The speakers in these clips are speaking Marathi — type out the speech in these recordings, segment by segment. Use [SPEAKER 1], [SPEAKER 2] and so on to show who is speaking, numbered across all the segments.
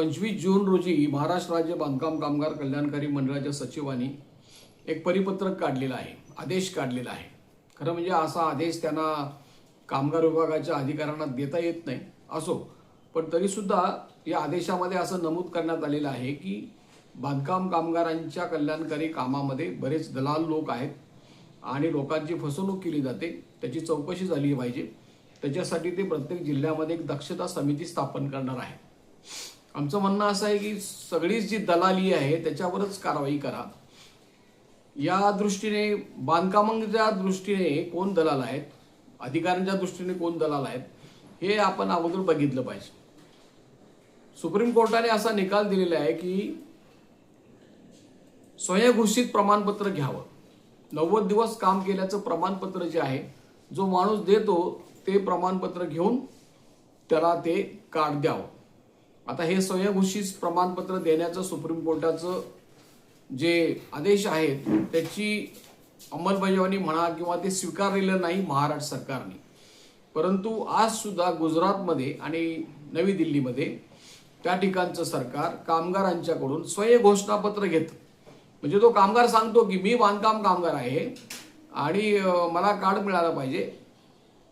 [SPEAKER 1] पंचवीस जून रोजी महाराष्ट्र राज्य बांधकाम कामगार कल्याणकारी मंडळाच्या सचिवांनी एक परिपत्रक काढलेलं आहे आदेश काढलेला आहे. खरं म्हणजे असा आदेश त्यांना कामगार विभागाच्या अधिकाऱ्यांना देता येत नाही असो पण तरीसुद्धा या आदेशामध्ये असं नमूद करण्यात आलेलं आहे की बांधकाम कामगारांच्या कल्याणकारी कामामध्ये बरेच दलाल लोक आहेत आणि लोकांची फसवणूक केली जाते त्याची चौकशी झाली पाहिजे. त्याच्यासाठी ते प्रत्येक जिल्ह्यामध्ये एक दक्षता समिती स्थापन करणार आहे. आमचं म्हणणं असं आहे की सगळीच जी दलाली आहे त्याच्यावरच कारवाई करा. या दृष्टीने बांधकामांच्या दृष्टीने कोण दलाल आहेत अधिकाऱ्यांच्या दृष्टीने कोण दलाल आहेत हे आपण अगोदर बघितलं पाहिजे. सुप्रीम कोर्टाने असा निकाल दिलेला आहे की स्वयंघोषित प्रमाणपत्र घ्यावं. नव्वद दिवस काम केल्याचं प्रमाणपत्र जे आहे जो माणूस देतो ते प्रमाणपत्र घेऊन त्याला ते कार्ड द्यावं. आता हे स्वयंघोषित प्रमाणपत्र देण्याचं सुप्रीम कोर्टाचं जे आदेश आहेत त्याची अंमलबजावणी म्हणा किंवा ते स्वीकारलेलं नाही महाराष्ट्र सरकारने. परंतु आज सुद्धा गुजरातमध्ये आणि नवी दिल्लीमध्ये त्या ठिकाणचं सरकार कामगारांच्याकडून स्वयंघोषणापत्र घेतं. म्हणजे तो कामगार सांगतो की मी बांधकाम कामगार आहे आणि मला कार्ड मिळालं पाहिजे.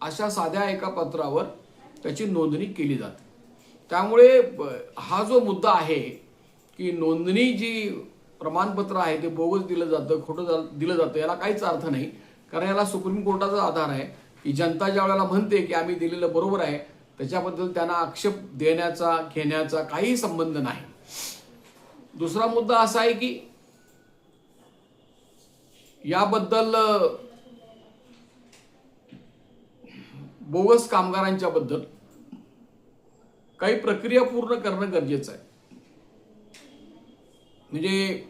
[SPEAKER 1] अशा साध्या एका पत्रावर त्याची नोंदणी केली जाते. त्यामुळे हा जो मुद्दा आहे की नोंदणी जी प्रमाणपत्र आहे ते बोगस दिलं जातं खोटं जा- दिलं जातं याला काहीच अर्थ नाही. कारण याला सुप्रीम कोर्टाचा आधार आहे की जनता ज्या वेळेला म्हणते की आम्ही दिलेलं बरोबर आहे त्याच्याबद्दल त्यांना आक्षेप देण्याचा घेण्याचा काही संबंध नाही. दुसरा मुद्दा असा आहे की याबद्दल बोगस कामगारांच्या बद्दल काही प्रक्रिया पूर्ण करणं गरजेचं आहे. म्हणजे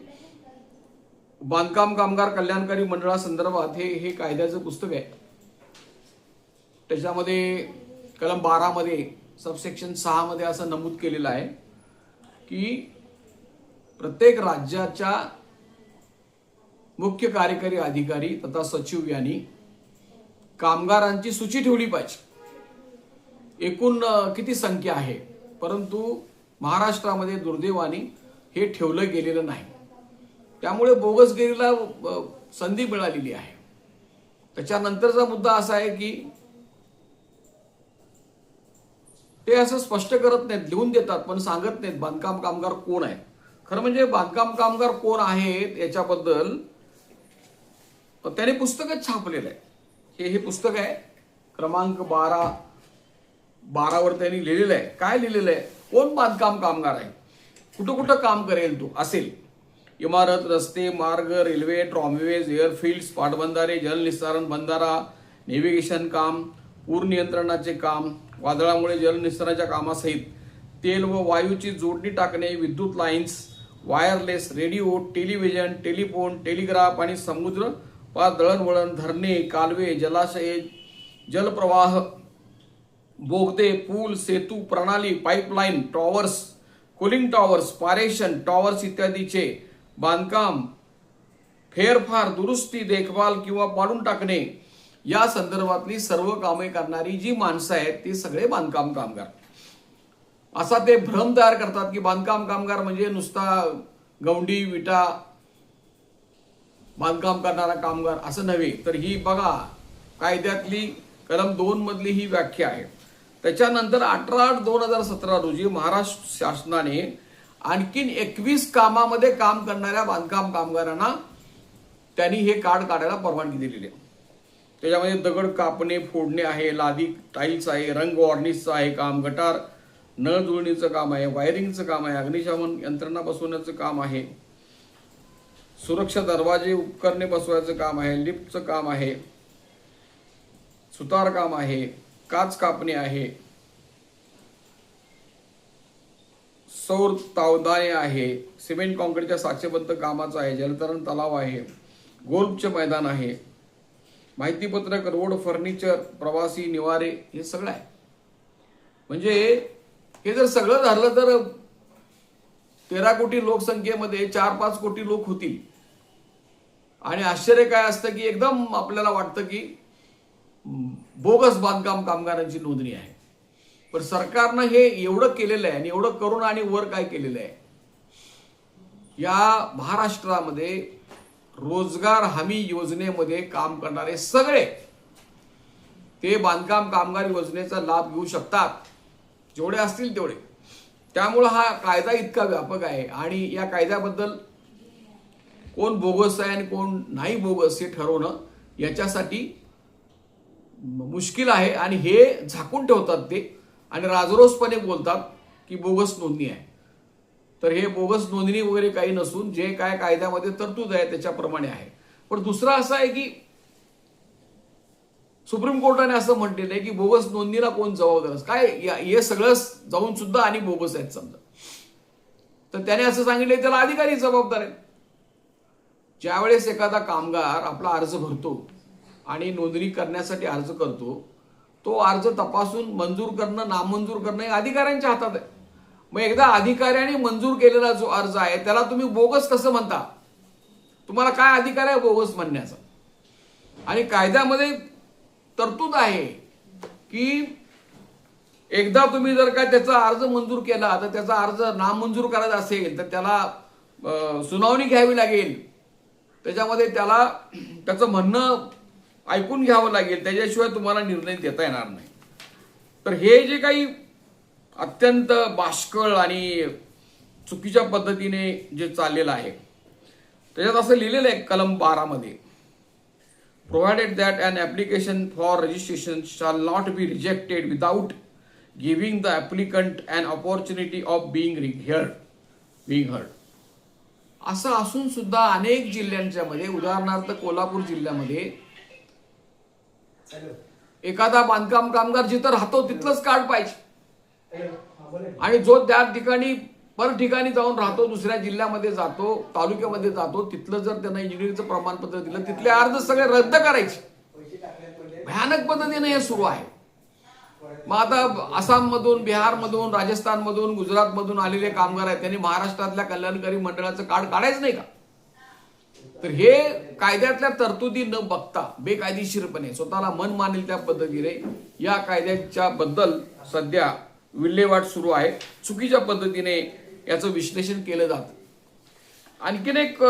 [SPEAKER 1] बांधकाम कामगार कल्याणकारी मंडळासंदर्भात हे हे कायद्याचं पुस्तक आहे. त्याच्यामध्ये कलम बारामध्ये सबसेक्शन सहामध्ये असं नमूद केलेलं आहे की प्रत्येक राज्याच्या मुख्य कार्यकारी अधिकारी तथा सचिव यांनी कामगारांची सूची ठेवली पाहिजे. एकूण किती संख्या आहे? परंतु महाराष्ट्रामध्ये दुर्दैवाने हे ठेवलं गेलेलं नाही. त्यामुळे बोगसगिरीला संधी मिळालेली आहे. त्याच्यानंतरचा मुद्दा असा आहे की ते असं स्पष्ट करत नाहीत लिहून देतात पण सांगत नाहीत बांधकाम कामगार कोण आहे खरं म्हणजे बांधकाम कामगार कोण आहेत याच्याबद्दल त्याने पुस्तकच छापलेलं आहे. हे हे पुस्तक आहे क्रमांक बारा बारावर त्यांनी लिहिलेलं आहे. काय लिहिलेलं आहे? कोण बांधकाम कामगार आहे? कुठं कुठं काम करेल तू? असेल. इमारत रस्ते मार्ग रेल्वे ट्रॉमवेज एअरफील्ड्स पाटबंधारे जलनिस्सारण बंधारा नेव्हिगेशन काम पूर नियंत्रणाचे काम वादळामुळे जलनिस्सारणाच्या कामासहित तेल व वायूची जोडणी टाकणे विद्युत lines wireless radio television telephone telegraph आणि समुद्र पार दळणवळण धरणे कालवे जलाशये जलप्रवाह बोगदे पूल सेतू प्रणाली पाईपलाईन टॉवर्स कुलिंग टॉवर्स पारेशन टॉवर्स इत्यादीचे बांधकाम फेरफार दुरुस्ती देखभाल किंवा पाडून टाकणे या संदर्भातली सर्व कामे करणारी जी माणसं आहेत ती सगळे बांधकाम कामगार. असा ते भ्रम तयार करतात की बांधकाम कामगार म्हणजे नुसता गवंडी विटा बांधकाम करणारा कामगार असं नव्हे. तर ही बघा कायद्यातली कलम दोन मधली ही व्याख्या आहे. त्याच्यानंतर अठरा आठ दोन हजार सतरा रोजी महाराष्ट्र शासनाने आणखीन एकवीस कामामध्ये काम करणाऱ्या बांधकाम कामगारांना त्यांनी हे कार्ड काढायला परवानगी दिलेली आहे. त्याच्यामध्ये दगड कापणे फोडणे आहे लादी टाईल्स आहे रंग वॉर्निशचं आहे काम गटार नळ जुळणीचं काम आहे वायरिंगचं काम आहे अग्निशमन यंत्रणा बसवण्याचं काम आहे सुरक्षा दरवाजे उपकरणे बसवायचं काम आहे लिफ्टचं काम आहे सुतार काम आहे काच कापणे आहे. सौर तावदाने आहे. सिमेंट कॉन्क्रीटच्या साक्षेबद्ध कामाचं आहे. जलतरण तलाव आहे. गोल्फचे मैदान आहे. माहितीपत्रक रोड फर्निचर प्रवासी निवारे हे सगळं आहे. म्हणजे हे जर सगळं झालं तर तेरा कोटी लोकसंख्येमध्ये चार पाच कोटी लोक होतील. आणि आश्चर्य काय असतं की एकदम आपल्याला वाटतं की बोगस बांधकाम कामगारांची नोंदणी आहे. पण सरकारनं हे एवढं केलेलं आहे आणि एवढं करून आणि वर काय केलेलं आहे? या महाराष्ट्रामध्ये रोजगार हमी योजनेमध्ये काम करणारे सगळे ते बांधकाम कामगार योजनेचा लाभ घेऊ शकतात. जेवढे असतील तेवढे. त्यामुळं हा कायदा इतका व्यापक आहे आणि या कायद्याबद्दल कोण बोगस आहे आणि कोण नाही बोगस हे ठरवणं याच्यासाठी मुश्किल आहे आणि हे झाकून ठेवतात ते आणि राजरोसपणे बोलतात की बोगस नोंदणी आहे. तर हे बोगस नोंदणी वगैरे काही नसून जे काय कायद्यामध्ये तरतूद आहे त्याच्याप्रमाणे आहे. पण दुसरं असं आहे की सुप्रीम कोर्टाने असं म्हटलेलं आहे की बोगस नोंदणीला कोण जबाबदार काय हे सगळं जाऊन सुद्धा आणि बोगस आहेत समजा. तर त्याने असं सांगितलं त्याला अधिकारी जबाबदार आहेत. ज्यावेळेस एखादा कामगार आपला अर्ज भरतो आणि नोंदणी करण्यासाठी अर्ज करतो तो अर्ज तपासून मंजूर करणं नामंजूर करणं हे अधिकाऱ्यांच्या हातात आहे. मग एकदा अधिकाऱ्याने मंजूर केलेला जो अर्ज आहे त्याला तुम्ही बोगस कसं म्हणता? तुम्हाला काय अधिकार आहे बोगस म्हणण्याचा? आणि कायद्यामध्ये तरतूद आहे की एकदा तुम्ही जर का त्याचा अर्ज मंजूर केला तर त्याचा अर्ज नामंजूर करायचा असेल तर त्याला सुनावणी घ्यावी लागेल. त्याच्यामध्ये त्याला त्याचं म्हणणं ऐकून घ्यावं लागेल. त्याच्याशिवाय तुम्हाला निर्णय देता येणार नाही. तर हे जे काही अत्यंत बाष्कळ आणि चुकीच्या पद्धतीने जे चाललेलं आहे त्याच्यात असं लिहिलेलं आहे कलम बारामध्ये provided that an application for registration shall not be rejected without giving the applicant and opportunity of being ring heard being heard असं असून सुद्धा अनेक जिल्ह्यांच्यामध्ये उदाहरणार्थ कोल्हापूर जिल्ह्यामध्ये एखादा बांधकाम कामगार जिथं राहतो तिथलंच कार्ड पाहिजे. आणि जो त्या ठिकाणी पर ठिकाणी जाऊन राहतो दुसऱ्या जिल्ह्यामध्ये जातो तालुक्यामध्ये जातो तिथलं जर त्यांना इंजिनिअरिंगचं प्रमाणपत्र दिलं तिथले अर्ज सगळे रद्द करायचे. भयानक पद्धतीने हे सुरू आहे. मग आता आसाममधून बिहारमधून राजस्थानमधून गुजरातमधून आलेले कामगार आहेत त्यांनी महाराष्ट्रातल्या कल्याणकारी मंडळाचं कार्ड काढायचं नाही का? तर हे कायद्यातल्या तरतुदी न बघता बेकायदेशीरपणे स्वतःला मन मानेल त्या पद्धतीने या कायद्याच्या बद्दल सध्या विल्हेवाट सुरू आहे. चुकीच्या पद्धतीने याचं विश्लेषण केलं जातं. आणखीन एक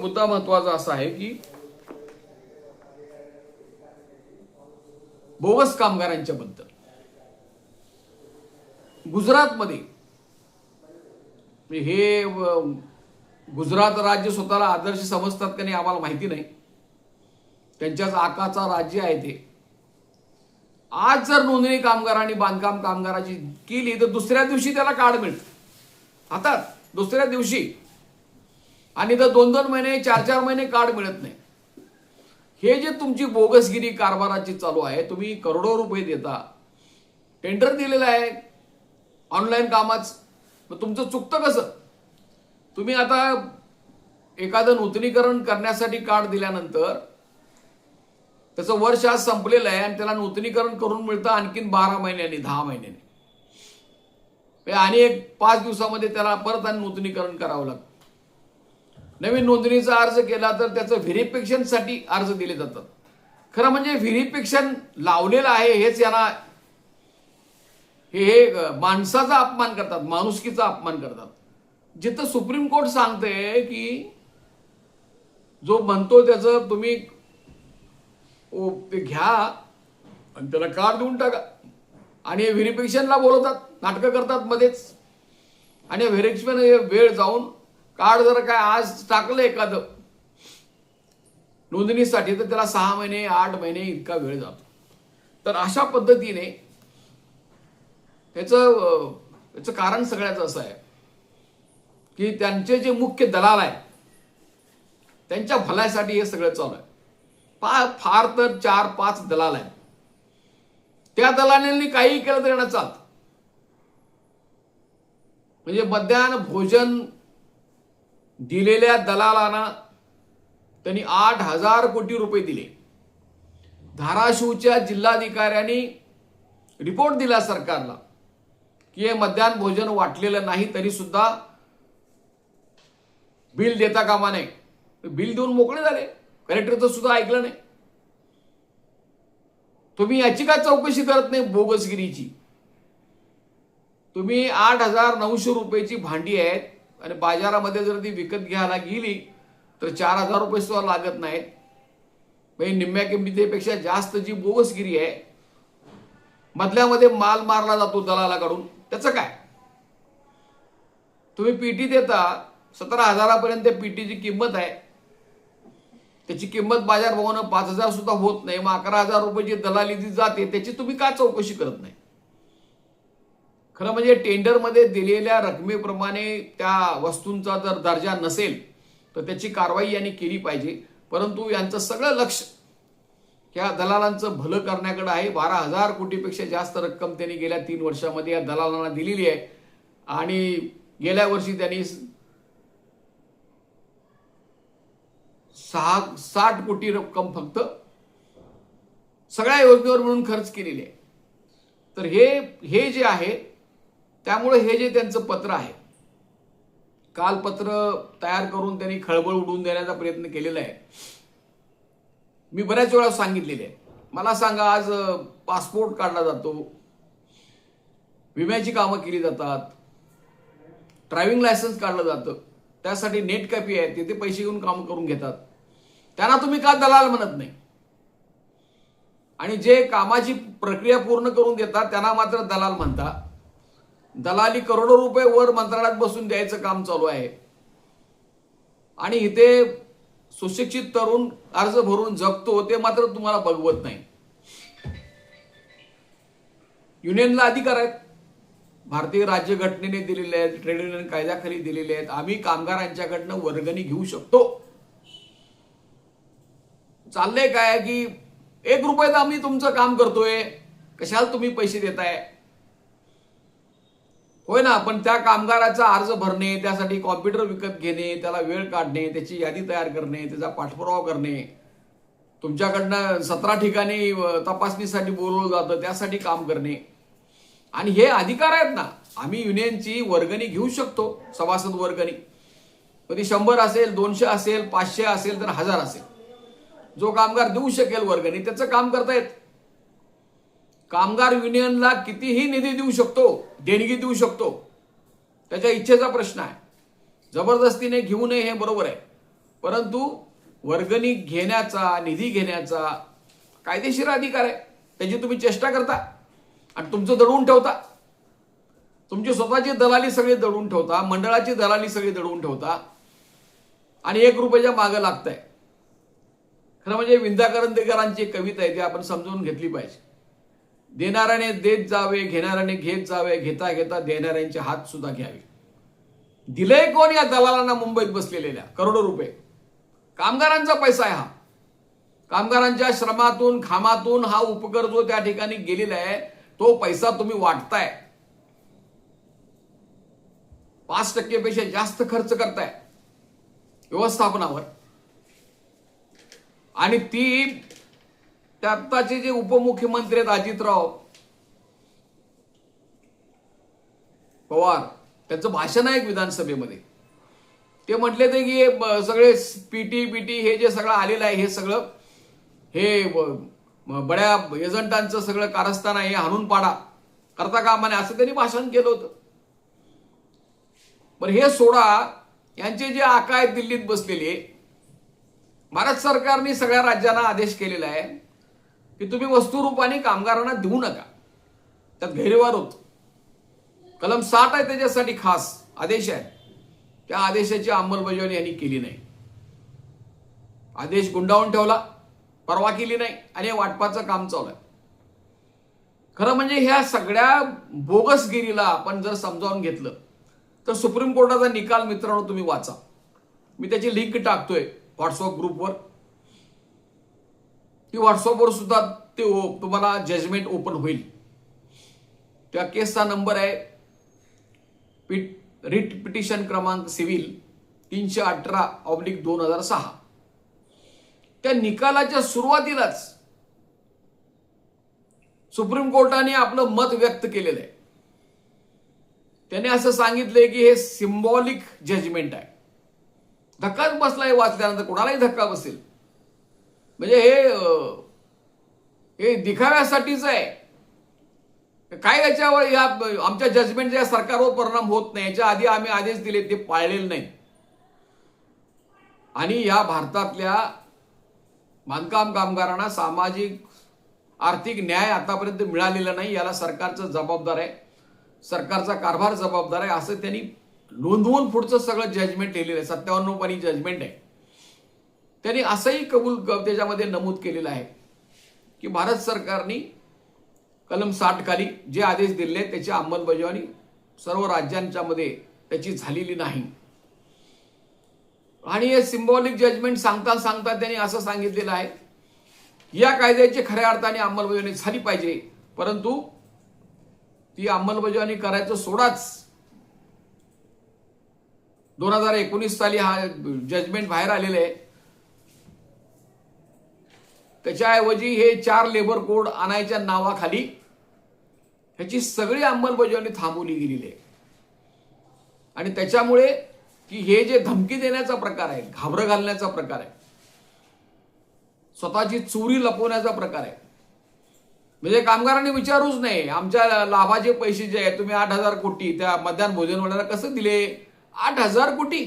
[SPEAKER 1] मुद्दा महत्त्वाचा असा आहे की बोगस कामगारांच्या बद्दल. गुजरातमध्ये हे गुजरात राज्य स्वतःला आदर्श समजतात का नाही आम्हाला माहिती नाही. त्यांच्याच आकाचा राज्य आहे ते. आज जर नोंदणी कामगारांनी बांधकाम कामगाराची केली तर दुसऱ्या दिवशी त्याला कार्ड मिळतं. हातात दुसऱ्या दिवशी. आणि तर दोन दोन महिने चार चार महिने कार्ड मिळत नाही. हे जे तुमची बोगसगिरी कारभाराची चालू आहे तुम्ही करोडो रुपये देता. टेंडर दिलेलं आहे. ऑनलाईन कामाच. मग तुमचं चुकतं कसं? तुम्ही आता एखादं नूतनीकरण करण्यासाठी कार्ड दिल्यानंतर त्याचं वर्ष आज संपलेलं आहे आणि त्याला नूतनीकरण करून मिळतं आणखीन बारा महिन्यांनी दहा महिन्यांनी आणि एक पाच दिवसामध्ये त्याला परत आणि नूतनीकरण करावं लागतं. नवीन नोंदणीचा अर्ज केला तर त्याचं व्हेरिफिकेशनसाठी अर्ज दिले जातात. खरं म्हणजे व्हेरिफिकेशन लावलेलं आहे हेच यांना हे हे माणसाचा अपमान करतात माणुसकीचा अपमान करतात. जिथं सुप्रीम कोर्ट सांगते की जो म्हणतो त्याचं तुम्ही ओ ते घ्या आणि त्याला कार्ड देऊन टाका. आणि हे व्हेरिफिकेशनला बोलवतात नाटकं करतात मध्येच. आणि व्हेरिफिकेशन वेळ जाऊन कार्ड जर काय आज टाकलं एखादं नोंदणीसाठी तर त्याला सहा महिने आठ महिने इतका वेळ जातो. तर अशा पद्धतीने त्याचं त्याचं कारण सगळ्याचं असं आहे. की त्यांचे जे मुख्य दलाल आहेत त्यांच्या भलायसाठी हे सगळं चालू आहे. फार फार तर चार पाच दलाल आहेत. त्या दलालांनी काही केलं तरी यांना चालत. म्हणजे मध्यान्ह भोजन दिलेल्या दलालांना त्यांनी आठ हजार कोटी रुपये दिले. धाराशिवच्या जिल्हाधिकाऱ्यांनी रिपोर्ट दिला सरकारला की हे मध्यान्ह भोजन वाटलेलं नाही तरी सुद्धा बिल देता कामा नये. बिल देऊन मोकळे झाले. कलेक्टरचं सुद्धा ऐकलं नाही. तुम्ही याची का चौकशी करत नाही बोगसगिरीची? तुम्ही आठ हजार नऊशे रुपयाची भांडी आहेत आणि बाजारामध्ये जर ती विकत घ्यायला गेली तर चार हजार रुपये सुद्धा लागत नाहीत. म्हणजे निम्म्या किमतीपेक्षा जास्त जी बोगसगिरी आहे मधल्यामध्ये माल मारला जातो दलालाकडून. त्याचं काय? तुम्ही पीटी देता सतरा हजारापर्यंत पीटीची किंमत आहे. त्याची किंमत बाजार भावानं पाच हजार सुद्धा होत नाही. मग अकरा हजार रुपयाची दलाली जी जाते त्याची तुम्ही का चौकशी करत नाही? खरं म्हणजे टेंडरमध्ये दिलेल्या रकमेप्रमाणे त्या वस्तूंचा जर दर्जा नसेल तर त्याची कारवाई यांनी केली पाहिजे. परंतु यांचं सगळं लक्ष या दलालांचं भलं करण्याकडे आहे. बारा हजार कोटीपेक्षा जास्त रक्कम त्यांनी गेल्या तीन वर्षामध्ये या दलालांना दिलेली आहे. आणि गेल्या वर्षी त्यांनी सहा साठ कोटी रक्कम फक्त सगळ्या योजनेवर मिळून खर्च केलेली आहे. तर हे हे जे आहे त्यामुळे हे जे त्यांचं पत्र आहे काल पत्र तयार करून त्यांनी खळबळ उडवून देण्याचा प्रयत्न केलेला आहे. मी बऱ्याच वेळा सांगितलेले आहे. मला सांगा आज पासपोर्ट काढला जातो विम्याची कामं केली जातात ड्रायव्हिंग लायसन्स काढलं जातं त्यासाठी नेट कॅपी आहे तिथे पैसे घेऊन काम करून घेतात. त्यांना तुम्ही का दलाल म्हणत नाही? आणि जे कामाची प्रक्रिया पूर्ण करून देतात त्यांना मात्र दलाल म्हणता दलाली करोडो रुपये वर मंत्रालयात बसून द्यायचं काम चालू आहे. आणि इथे सुशिक्षित तरुण अर्ज भरून जगतो ते मात्र तुम्हाला बघवत नाही. युनियनला अधिकार आहेत. भारतीय राज्यघटनेने दिलेले आहेत ट्रेड युनियन कायद्याखाली दिलेले आहेत. आम्ही कामगारांच्याकडनं वर्गणी घेऊ शकतो. चाललंय काय की एक रुपयात आम्ही तुमचं काम करतोय कशाला तुम्ही पैसे देताय? होय ना पण त्या कामगाराचा अर्ज भरणे त्यासाठी कॉम्प्युटर विकत घेणे त्याला वेळ काढणे त्याची यादी तयार करणे त्याचा पाठपुरावा करणे. तुमच्याकडनं सतरा ठिकाणी तपासणीसाठी बोलवलं जातं त्यासाठी काम करणे. आणि हे अधिकार आहेत ना आम्ही युनियनची वर्गणी घेऊ शकतो सभासद वर्गणी. कधी शंभर असेल दोनशे असेल पाचशे असेल तर हजार असेल. जो कामगार देऊ शकेल वर्गणी त्याचं काम करतायत. कामगार युनियनला कितीही निधी देऊ शकतो देणगी देऊ शकतो त्याच्या इच्छेचा प्रश्न आहे. जबरदस्तीने घेऊ नये हे बरोबर आहे. परंतु वर्गणी घेण्याचा निधी घेण्याचा कायदेशीर अधिकार आहे. त्याची तुम्ही चेष्टा करता आणि तुमचं दडवून ठेवता. तुमची स्वतःची दलाली सगळी दडवून ठेवता मंडळाची दलाली सगळी दडवून ठेवता आणि एक रुपयाच्या मागं लागत आहे खरं म्हणजे विंदा करंदेकरांची एक कविता आहे ती आपण समजून घेतली पाहिजे. देणाऱ्याने देत जावे घेणाऱ्याने घेत जावे घेता घेता देणाऱ्यांचे हात सुद्धा घ्यावे. दिलंय कोण या दलालांना मुंबईत बसलेल्या? करोडो रुपये. कामगारांचा पैसा आहे हा. कामगारांच्या श्रमातून खामातून हा उपकर जो त्या ठिकाणी गेलेला आहे तो पैसा तुम्ही वाटताय. पाच टक्केपेक्षा जास्त खर्च करताय. व्यवस्थापनावर. आणि ती आत्ताचे जे उपमुख्यमंत्री आहेत अजितराव पवार त्यांचं भाषण आहे विधानसभेमध्ये. ते म्हटले ते की सगळे पीटी पीटी हे जे सगळं आलेलं आहे हे सगळं हे बड्या एजंटांचं सगळं कारस्थान आहे हे हाणून पाडा. करता कामा नये असं त्यांनी भाषण केलं होतं. बरं हे सोडा यांचे जे आका आहेत दिल्लीत बसलेले भारत सरकारने सगळ्या राज्यांना आदेश केलेला आहे की तुम्ही वस्तुरूपाने कामगारांना देऊ नका. त्यात गैरवार होत. कलम साठ आहे त्याच्यासाठी खास आदेश आहे. त्या आदेशाची अंमलबजावणी यांनी केली नाही. आदेश गुंडावून ठेवला परवा केली नाही आणि हे वाटपाचं काम चालू आहे. खरं म्हणजे ह्या सगळ्या बोगसगिरीला आपण जर समजावून घेतलं तर सुप्रीम कोर्टाचा निकाल मित्रांनो तुम्ही वाचा. मी त्याची लिंक टाकतोय. व्हॉट्सअप ग्रुपवर ती व्हॉट्सअपवर सुद्धा ते तुम्हाला जजमेंट ओपन होईल. त्या केसचा नंबर आहे पिट रिट पिटिशन क्रमांक सिव्हिल तीनशे अठरा ऑब्लिक दोन हजार सहा. त्या निकालाच्या सुरुवातीलाच सुप्रीम कोर्टाने आपलं मत व्यक्त केलेलं आहे. त्याने असं सांगितलंय की हे सिम्बॉलिक जजमेंट आहे. धक्काच बसलाय वाचल्यानंतर कोणालाही धक्का बसेल. म्हणजे हे हे दिखाव्यासाठीच आहे. काय याच्यावर या आमच्या जजमेंटच्या सरकारवर परिणाम होत नाही. याच्या आधी आम्ही आदेश दिले ते पाळलेले नाही. आणि या भारतातल्या बांधकाम कामगारांना सामाजिक आर्थिक न्याय आतापर्यंत मिळालेला नाही. याला सरकारचं जबाबदार आहे. सरकारचा कारभार जबाबदार आहे. असं त्यांनी नोंदवून पुढचं सगळं जजमेंट लिहिलेलं आहे. सत्तावन्न पाणी जजमेंट आहे. त्यांनी असंही कबूल त्याच्यामध्ये नमूद केलेलं आहे की भारत सरकारने कलम साठ खाली जे आदेश दिले आहेत, त्याची अंमलबजावणी सर्व राज्यांच्या मध्ये त्याची झालेली नाही. आणि हे सिम्बॉलिक जजमेंट सांगता सांगता त्यांनी असं सांगितलेलं आहे या कायद्याची खऱ्या अर्थाने अंमलबजावणी झाली पाहिजे परंतु ती अंमलबजावणी करायचं सोडाच. दोन हजार एकोणीस साली हा जजमेंट बाहेर आलेलं आहे. त्याच्याऐवजी हे चार लेबर कोड आणायच्या नावाखाली ह्याची सगळी अंमलबजावणी थांबवली गेलेली आहे. आणि त्याच्यामुळे की हे जे धमकी देण्याचा प्रकार आहे घाबरं घालण्याचा प्रकार आहे स्वतःची चोरी लपवण्याचा प्रकार आहे. म्हणजे कामगारांनी विचारूच नाही आमच्या लाभाचे पैसे जे आहे तुम्ही आठ हजार कोटी त्या मध्यान्ह भोजनवाल्याला कसं दिले? आठ हजार कोटी.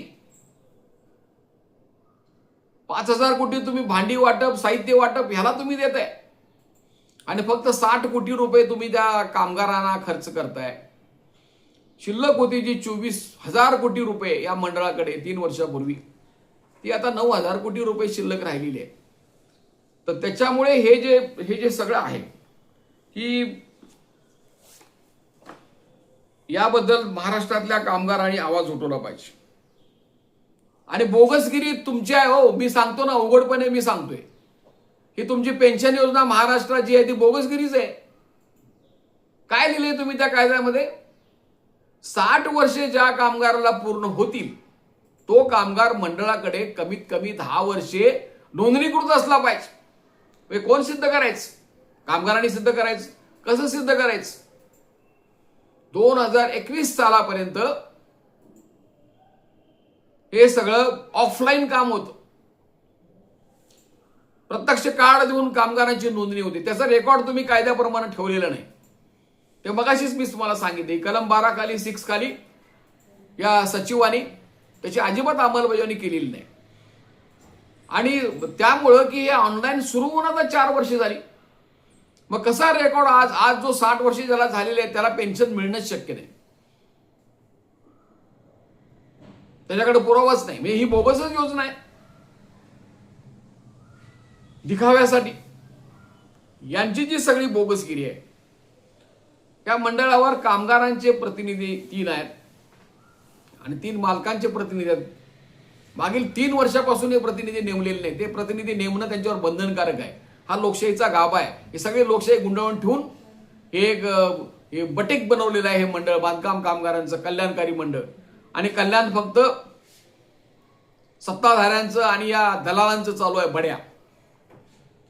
[SPEAKER 1] पाच हजार कोटी तुम्ही भांडी वाटप साहित्य वाटप ह्याला तुम्ही देत आहे आणि फक्त साठ कोटी रुपये तुम्ही त्या कामगारांना खर्च करताय. शिल्लक होती जी चोवीस हजार कोटी रुपये या मंडळाकडे तीन वर्षापूर्वी. ती आता नऊ हजार कोटी रुपये शिल्लक राहिलेली आहे. तर त्याच्यामुळे हे जे हे जे सगळं आहे की याबद्दल महाराष्ट्रातल्या कामगारांनी आवाज उठवला पाहिजे. आणि बोगसगिरी तुमची आहे हो मी सांगतो ना उघडपणे मी सांगतोय. ही तुमची पेन्शन योजना महाराष्ट्राची आहे ती बोगसगिरीच आहे. काय लिहिले तुम्ही त्या कायद्यामध्ये? साठ वर्षे ज्या कामगाराला पूर्ण होतील तो कामगार मंडळाकडे कमीत कमी दहा वर्षे नोंदणीकृत असला पाहिजे. हे कोण सिद्ध करायचं? कामगारांनी सिद्ध करायचं? कसं सिद्ध करायचं? दोन हजार एकवीस सालापर्यंत हे सगळं ऑफलाईन काम होतं. प्रत्यक्ष कार्ड देऊन कामगारांची नोंदणी होती. त्याचा रेकॉर्ड तुम्ही कायद्याप्रमाणे ठेवलेला नाही. ते मगाशीच मी तुम्हाला सांगितले. कलम बारा खाली सिक्स खाली या सचिवांनी त्याची अजिबात अंमलबजावणी केलेली नाही. आणि त्यामुळं की हे ऑनलाईन सुरू होऊन आता चार वर्ष झाली. मग कसा रेकॉर्ड आज आज जो साठ वर्ष ज्याला झालेले आहे त्याला पेन्शन मिळणंच शक्य नाही. त्याच्याकडे पुरावाच नाही. म्हणजे ही बोगसच योजना आहे. दिखाव्यासाठी. यांची जी सगळी बोगसगिरी आहे या मंडळावर कामगारांचे प्रतिनिधी तीन आहेत आणि तीन मालकांचे प्रतिनिधी आहेत. मागील तीन वर्षापासून हे प्रतिनिधी नेमलेले नाही ते प्रतिनिधी नेमणं त्यांच्यावर बंधनकारक आहे. हा लोकशाहीचा गाभा आहे. हे सगळे लोकशाही गुंडाळून ठेवून हे एक हे बटेक बनवलेलं आहे हे मंडळ बांधकाम कामगारांचं कल्याणकारी मंडळ. आणि कल्याण फक्त सत्ताधाऱ्यांचं आणि या दलालांचं चालू आहे बड्या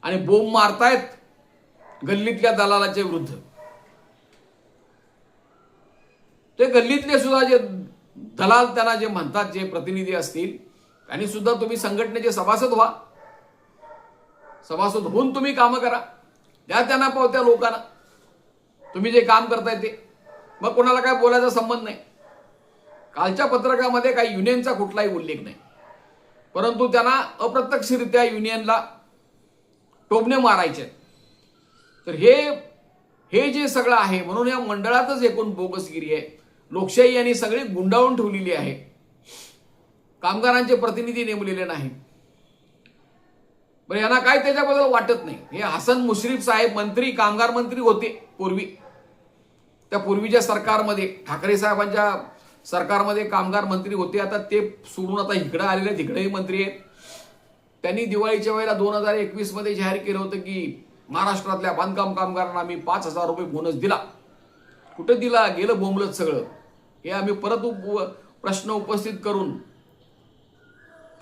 [SPEAKER 1] आणि बोंब मारतायत गल्लीतल्या दलालाच्या विरुद्ध. ते गल्लीतले सुद्धा जे दलाल त्यांना जे म्हणतात जे प्रतिनिधी असतील आणि सुद्धा तुम्ही संघटनेचे सभासद व्हा. सभासद होऊन तुम्ही कामं करा. द्या त्यांना पावत्या लोकांना. तुम्ही जे काम करताय ते. मग कोणाला काय बोलायचा संबंध नाही. कालच्या पत्रकामध्ये काही युनियनचा कुठलाही उल्लेख नाही. परंतु त्यांना अप्रत्यक्षरित्या युनियनला टोबणे मारायचे. तर हे हे जे सगळं आहे म्हणून या मंडळातच एकूण बोगसगिरी आहे. लोकशाही यांनी सगळी गुंडाळून ठेवलेली आहे. कामगारांचे प्रतिनिधी नेमलेले नाही बरं यांना काय त्याच्याबद्दल वाटत नाही. हे हसन मुश्रीफ साहेब मंत्री कामगार मंत्री होते पूर्वी. त्या पूर्वीच्या सरकारमध्ये ठाकरे साहेबांच्या सरकारमध्ये कामगार मंत्री होते. आता ते सोडून आता इकडे आलेले तिकडेही मंत्री आहेत. त्यांनी दिवाळीच्या वेळेला दोन हजार एकवीसमध्ये जाहीर केलं होतं की महाराष्ट्रातल्या बांधकाम कामगारांना आम्ही पाच हजार रुपये बोनस दिला. कुठं दिला? गेलं बोंबलत सगळं. हे आम्ही परत उप प्रश्न उपस्थित करून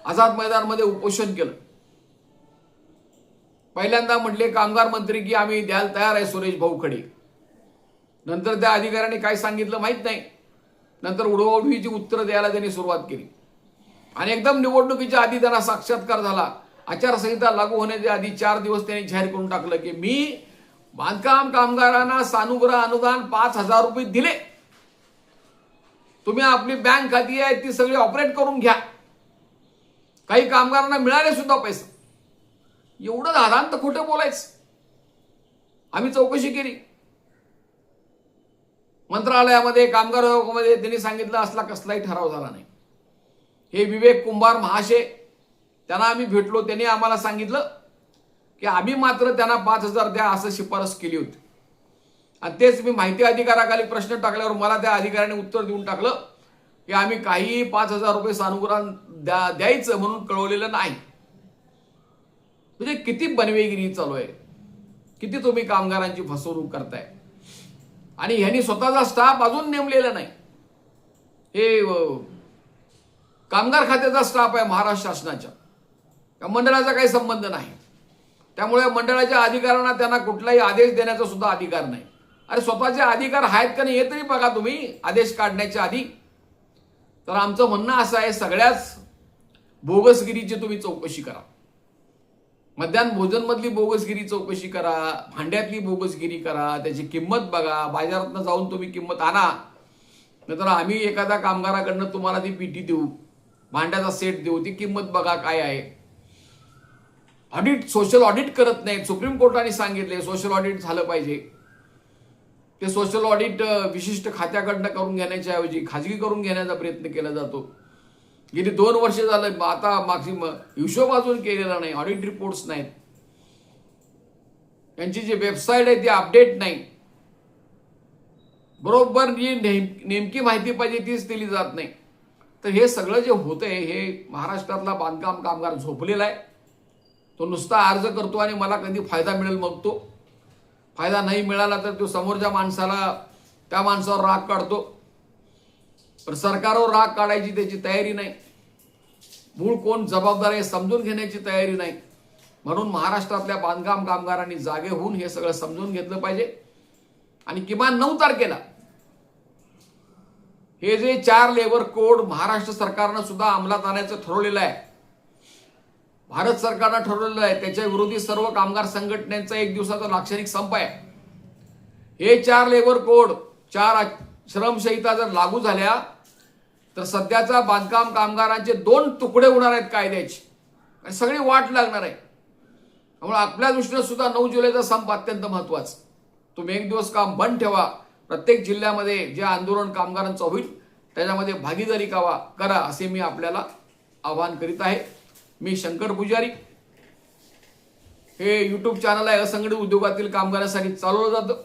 [SPEAKER 1] आझाद मैदानमध्ये उपोषण केलं. पहिल्यांदा म्हटले कामगार मंत्री की आम्ही द्यायला तयार आहे सुरेश भाऊ खडे. नंतर त्या अधिकाऱ्यांनी काय सांगितलं माहीत नाही. नंतर उडवाउडवीची उत्तरं द्यायला त्यांनी सुरुवात केली. आणि एकदम निवडणुकीच्या आधी त्यांना साक्षात्कार झाला. आचारसंहिता लागू होण्याच्या आधी चार दिवस त्यांनी जाहीर करून टाकलं की मी बांधकाम कामगारांना सानुग्रह अनुदान पाच हजार रुपये दिले. तुम्ही आपली बँक खाती आहे ती सगळी ऑपरेट करून घ्या. काही कामगारांना मिळाले सुद्धा पैसे. एवढं दादांत खोटं बोलायचं. आम्ही चौकशी केली. मंत्रालयामध्ये कामगार विभागामध्ये त्यांनी सांगितलं असला कसलाही ठराव झाला नाही. हे विवेक कुंभार महाशय त्यांना आम्ही भेटलो त्यांनी आम्हाला सांगितलं की आम्ही मात्र त्यांना पाच हजार द्या असं शिफारस केली होती. आणि तेच मी माहिती अधिकाराखाली प्रश्न टाकल्यावर मला त्या अधिकाऱ्याने उत्तर देऊन टाकलं की आम्ही काही पाच हजार रुपये सानुग्रह द्या द्यायचं म्हणून कळवलेलं नाही. म्हणजे किती बनवेगिरी चालू आहे. किती तुम्ही कामगारांची फसवणूक करताय. आणि ह्यांनी स्वतःचा स्टाफ अजून नेमलेला नाही. हे कामगार खात्याचा स्टाफ आहे महाराष्ट्र शासनाच्या. त्या मंडळाचा काही संबंध नाही. त्यामुळे मंडळाच्या अधिकाऱ्यांना त्यांना कुठलाही आदेश देण्याचा सुद्धा अधिकार नाही. अरे स्वतःचे अधिकार आहेत का नाही हे तरी बघा तुम्ही. आदेश काढण्याच्या आधी. तर आमचं म्हणणं असं आहे सगळ्याच बोगसगिरीची तुम्ही चौकशी करा. मध्यान्ह भोजन मधली बोगसगिरी चौकशी करा भांड्यातली बोगसगिरी करा त्याची किंमत बघा बाजारातनं जाऊन तुम्ही किंमत आणा. नंतर आम्ही एखाद्या कामगाराकडनं तुम्हाला ती पीटी देऊ भांड्याचा सेट देऊ ती किंमत बघा काय आहे. ऑडिट सोशल ऑडिट करत नाहीत. सुप्रीम कोर्टाने सांगितले सोशल ऑडिट झालं पाहिजे. ते सोशल ऑडिट विशिष्ट खात्याकडनं करून घेण्याच्या ऐवजी खाजगी करून घेण्याचा प्रयत्न केला जातो. गेली दोन वर्ष झालं आता मागची म- हिशोब अजून केलेला नाही ऑडिट रिपोर्ट्स नाहीत. यांची जी वेबसाईट आहे ती अपडेट नाही. बरोबर जी नेम- नेमकी माहिती पाहिजे तीच दिली जात नाही. तर हे सगळं जे होतंय हे महाराष्ट्रातला बांधकाम कामगार झोपलेला आहे. तो नुसता अर्ज करतो आणि मला कधी फायदा मिळेल मग तो फायदा नाही मिळाला तर तो समोरच्या माणसाला त्या माणसावर राग काढतो. पण सरकारवर राग काढायची त्याची तयारी नाही. मूळ कोण जबाबदार आहे समजून घेण्याची तयारी नाही. म्हणून महाराष्ट्रातल्या बांधकाम कामगारांनी जागे होऊन हे सगळं समजून घेतलं पाहिजे. आणि किमान नऊ तारखेला हे जे चार लेबर कोड महाराष्ट्र सरकारनं सुद्धा अंमलात आणायचं ठरवलेलं आहे. भारत सरकारनं ठरवलेलं आहे. त्याच्या विरोधी सर्व कामगार संघटनेचा एक दिवसाचा लाक्षणिक संप आहे. हे चार लेबर कोड चार श्रमसंहिता जर लागू झाल्या तर सध्याचा बांधकाम कामगारांचे दोन तुकडे होणार आहेत कायद्याचे. आणि सगळी वाट लागणार आहे. त्यामुळे आपल्या दृष्टीनं सुद्धा नऊ जुलैचा संप अत्यंत महत्त्वाचा तुम्ही एक दिवस काम बंद ठेवा. प्रत्येक जिल्ह्यामध्ये जे आंदोलन कामगारांचं होईल त्याच्यामध्ये भागीदारी कावा करा असे मी आपल्याला आवाहन करीत आहे. मी शंकर पुजारी. हे यूट्यूब चॅनल आहे. असंघटित उद्योगातील कामगारांसाठी चालवलं जातं.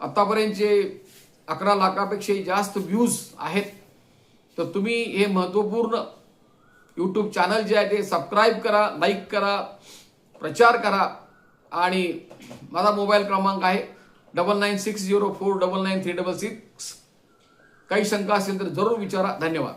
[SPEAKER 1] आतापर्यंतचे अकरा लाखापेक्षाही जास्त व्ह्यूज आहेत. तर तुम्ही हे महत्त्वपूर्ण यूट्यूब चॅनल जे आहे ते सबस्क्राईब करा लाईक करा प्रचार करा. आणि माझा मोबाईल क्रमांक आहे double nine six zero four double nine three double six काही शंका असेल तर जरूर विचारा. धन्यवाद.